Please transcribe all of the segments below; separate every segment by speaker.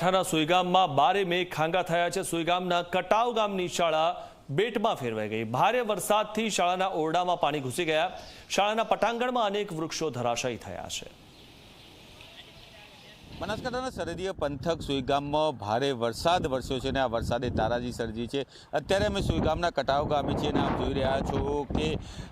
Speaker 1: ઠાના સુઈગામમાં બારે મેઘ ખાંગા થયા છે. સુઈગામના કટાવ ગામની શાળા બેટમાં ફેરવાઈ ગઈ. ભારે વરસાદથી શાળાના ઓરડામાં પાણી ઘૂસી ગયા. શાળાના પટાંગણમાં અનેક વૃક્ષો ધરાશાયી થયા છે.
Speaker 2: બનાસકાંઠાના સરહદીય પંથક સુઈગામમાં ભારે વરસાદ વરસ્યો છે અને આ વરસાદે તારાજી સર્જી છે. અત્યારે અમે સુઈગામના કટાવ ગામે છીએ અને આપ જોઈ રહ્યા છો કે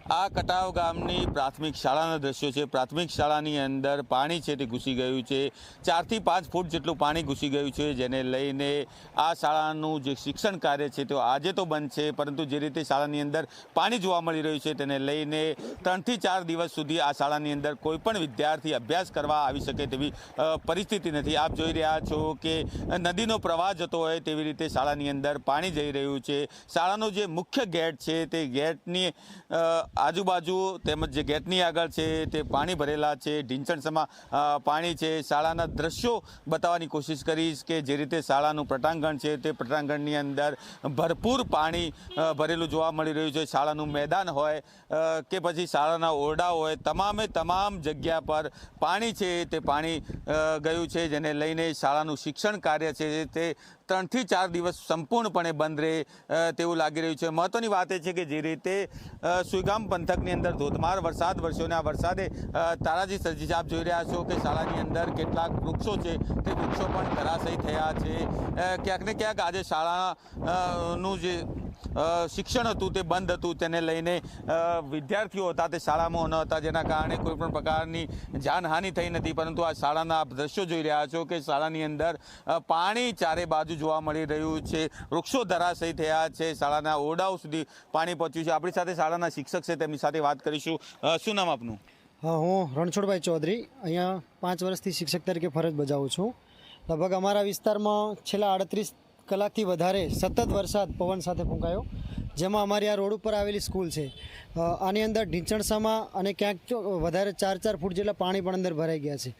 Speaker 2: આ કટાવ ગામની પ્રાથમિક શાળાના દ્રશ્યો છે. પ્રાથમિક શાળાની અંદર પાણી છે તે ઘૂસી ગયું છે. ચારથી પાંચ ફૂટ જેટલું પાણી ઘૂસી ગયું છે જેને લઈને આ શાળાનું જે શિક્ષણ કાર્ય છે તે આજે તો બંધ છે પરંતુ જે રીતે શાળાની અંદર પાણી જોવા મળી રહ્યું છે તેને લઈને ત્રણથી ચાર દિવસ સુધી આ શાળાની અંદર કોઈપણ વિદ્યાર્થી અભ્યાસ કરવા આવી શકે તેવી અ, પરિસ્થિતિ નથી. આપ જોઈ રહ્યા છો કે નદીનો પ્રવાહ જતો હોય તેવી રીતે શાળાની અંદર પાણી જઈ રહ્યું છે. શાળાનો જે મુખ્ય ગેટ છે તે ગેટની આજુબાજુ તેમજ જે ગેટની આગળ છે તે પાણી ભરેલા છે. ઢીંચણસમાં પાણી છે. શાળાના દ્રશ્યો બતાવવાની કોશિશ કરીશ કે જે રીતે શાળાનું પટાંગણ છે તે પટાંગણની અંદર ભરપૂર પાણી ભરેલું જોવા મળી રહ્યું છે. શાળાનું મેદાન હોય કે પછી શાળાના ઓરડા હોય તમામે તમામ જગ્યા પર પાણી છે તે પાણી અ, ગયું છે, જેને લઈને શાળાનું શિક્ષણ કાર્ય છે, તે ત્રણથી ચાર દિવસ સંપૂર્ણપણે બંધ રહે તેવું લાગી રહ્યું છે. મહત્ત્વની વાત એ છે કે જે રીતે સુઈગામ પંથકની અંદર ધોધમાર વરસાદ વરસ્યો અને આ વરસાદે તારાજી સર્જી છે જોઈ રહ્યા છો કે શાળાની અંદર કેટલાક વૃક્ષો છે, તે વૃક્ષો પણ ધરાશયી થયા છે. ક્યાંક ને ક્યાંક આજે શાળા નું જે શિક્ષણ હતું, તે બંધ હતું, તેને લઈને વિદ્યાર્થીઓ હતા, તે શાળામાં ન હતા, જેના કારણે કોઈપણ પ્રકારની જાનહાનિ થઈ નથી. પરંતુ આ શાળાના આપ દ્રશ્યો જોઈ રહ્યા છો કે શાળાની અંદર પાણી ચારે બાજુ જોવા મળી રહ્યું છે. વૃક્ષો ધરાશયી થયા છે. શાળાના ઓરડાઓ સુધી પાણી પહોંચ્યું છે. આપણી સાથે શાળાના શિક્ષક છે. તેમની સાથે વાત કરીશું. શું નામ આપનું?
Speaker 3: હા, હું રણછોડભાઈ ચૌધરી. અહીંયા પાંચ વર્ષથી શિક્ષક તરીકે ફરજ બજાવું છું. લગભગ અમારા વિસ્તારમાં છેલ્લા આડત્રીસ કલાકથી વધારે સતત વરસાદ પવન સાથે ફૂંકાયો, જેમાં અમારી આ રોડ ઉપર આવેલી સ્કૂલ છે. આની અંદર ઢીંચણસામાં અને ક્યાંક વધારે ચાર ચાર ફૂટ જેટલા પાણી પણ અંદર ભરાઈ ગયા છે.